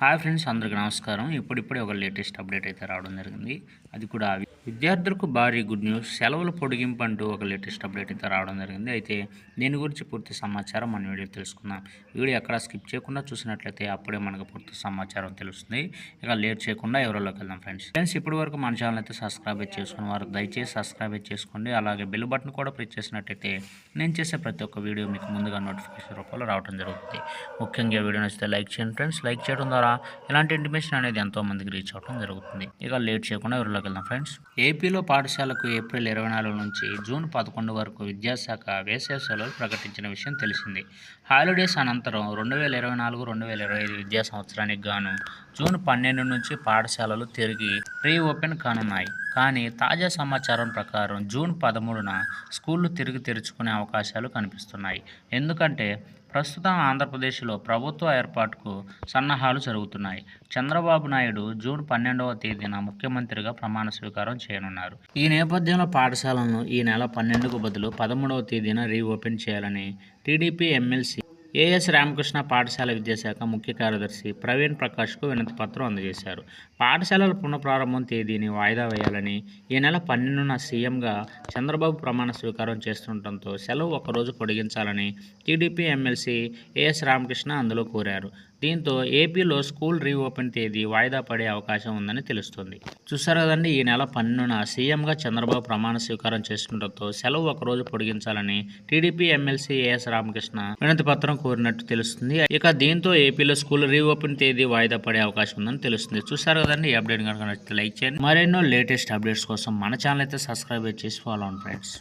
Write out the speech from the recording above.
Hi friends అందరికీ నమస్కారం. ఇప్పుడిప్పుడే ఒక లేటెస్ట్ అప్డేట్ అయితే రావడం జరిగింది. అది కూడా విద్యార్థులకు భారీ గుడ్ న్యూస్ సెలవులు పొడిగింపు అంటూ ఒక లేటెస్ట్ అప్డేట్ అయితే రావడం జరిగింది. అయితే దీని గురించి పూర్తి సమాచారం మన వీడియో తెలుసుకుందాం. వీడియో ఎక్కడ స్కిప్ చేయకుండా చూసినట్లయితే అప్పుడే మనకు పూర్తి సమాచారం తెలుస్తుంది. ఇక లేట్ చేయకుండా ఎవరోలోకి వెళ్దాం ఫ్రెండ్స్. ఫ్రెండ్స్ ఇప్పటి వరకు మన ఛానల్ అయితే సబ్స్క్రైబ్ చేసుకుని వారు దయచేసి సబ్స్క్రైబ్ చేసుకోండి. అలాగే బెల్ బటన్ కూడా ప్రెస్ చేసినట్టయితే నేను చేసే ప్రతి ఒక్క వీడియో మీకు ముందుగా నోటిఫికేషన్ రూపంలో రావడం జరుగుతుంది. ముఖ్యంగా వీడియో నచ్చితే లైక్ చేయండి ఫ్రెండ్స్. లైక్ చేయడం ద్వారా ఇలాంటి ఇంటిమేషన్ అనేది ఎంతో మందికి రీచ్ అవడం జరుగుతుంది. ఇక లేట్ చేయకుండా ఎవరిలోకి వెళ్దాం ఫ్రెండ్స్ ఏపీలో పాఠశాలకు ఏప్రిల్ ఇరవై నాలుగు నుంచి జూన్ పదకొండు వరకు విద్యాశాఖ వేసవి సెలవులు ప్రకటించిన విషయం తెలిసింది. హాలిడేస్ అనంతరం రెండు వేల ఇరవై నాలుగు రెండు వేల ఇరవై ఐదు విద్యా సంవత్సరానికి గాను జూన్ పన్నెండు నుంచి పాఠశాలలు తిరిగి రీ ఓపెన్ కానున్నాయి. కానీ తాజా సమాచారం ప్రకారం జూన్ పదమూడున స్కూళ్ళు తిరిగి తెరుచుకునే అవకాశాలు కనిపిస్తున్నాయి. ఎందుకంటే ప్రస్తుతం ఆంధ్రప్రదేశ్లో ప్రభుత్వ ఏర్పాటుకు సన్నాహాలు జరుగుతున్నాయి. చంద్రబాబు నాయుడు జూన్ పన్నెండవ తేదీన ముఖ్యమంత్రిగా ప్రమాణ స్వీకారం చేయనున్నారు. ఈ నేపథ్యంలో పాఠశాలను ఈ నెల పన్నెండుకు బదులు పదమూడవ తేదీన రీఓపెన్ చేయాలని టీడీపీ ఎమ్మెల్సీ ఏఎస్ రామకృష్ణ పాఠశాల విద్యాశాఖ ముఖ్య కార్యదర్శి ప్రవీణ్ ప్రకాష్కు వినతి పత్రం అందజేశారు. పాఠశాలల పునఃప్రారంభం తేదీని వాయిదా వేయాలని ఈ నెల పన్నెండున సీఎంగా చంద్రబాబు ప్రమాణ స్వీకారం చేస్తుండటంతో సెలవు ఒకరోజు పొడిగించాలని టీడీపీ ఎమ్మెల్సీ ఏఎస్ రామకృష్ణ అందులో కోరారు. దీంతో ఏపీలో స్కూల్ రీఓపెన్ తేదీ వాయిదా పడే అవకాశం ఉందని తెలుస్తుంది. చూసారు కదండి ఈ నెల పన్నెండున సీఎంగా చంద్రబాబు ప్రమాణ స్వీకారం చేసుకుంటంతో సెలవు ఒకరోజు పొడిగించాలని టీడీపీ ఎమ్మెల్సీ ఏఎస్ రామకృష్ణ వినతి పత్రం కోరినట్టు తెలుస్తుంది. ఇక దీంతో ఏపీలో స్కూల్ రీఓపెన్ తేదీ వాయిదా పడే అవకాశం ఉందని తెలుస్తుంది. చూసారు కదండి ఈ అప్డేట్ కనుక నచ్చితే లైక్ చేయండి. మరెన్నో లేటెస్ట్ అప్డేట్స్ కోసం మన ఛానల్ అయితే సబ్స్క్రైబ్ చేసి ఫాలో అవ్వండి ఫ్రెండ్స్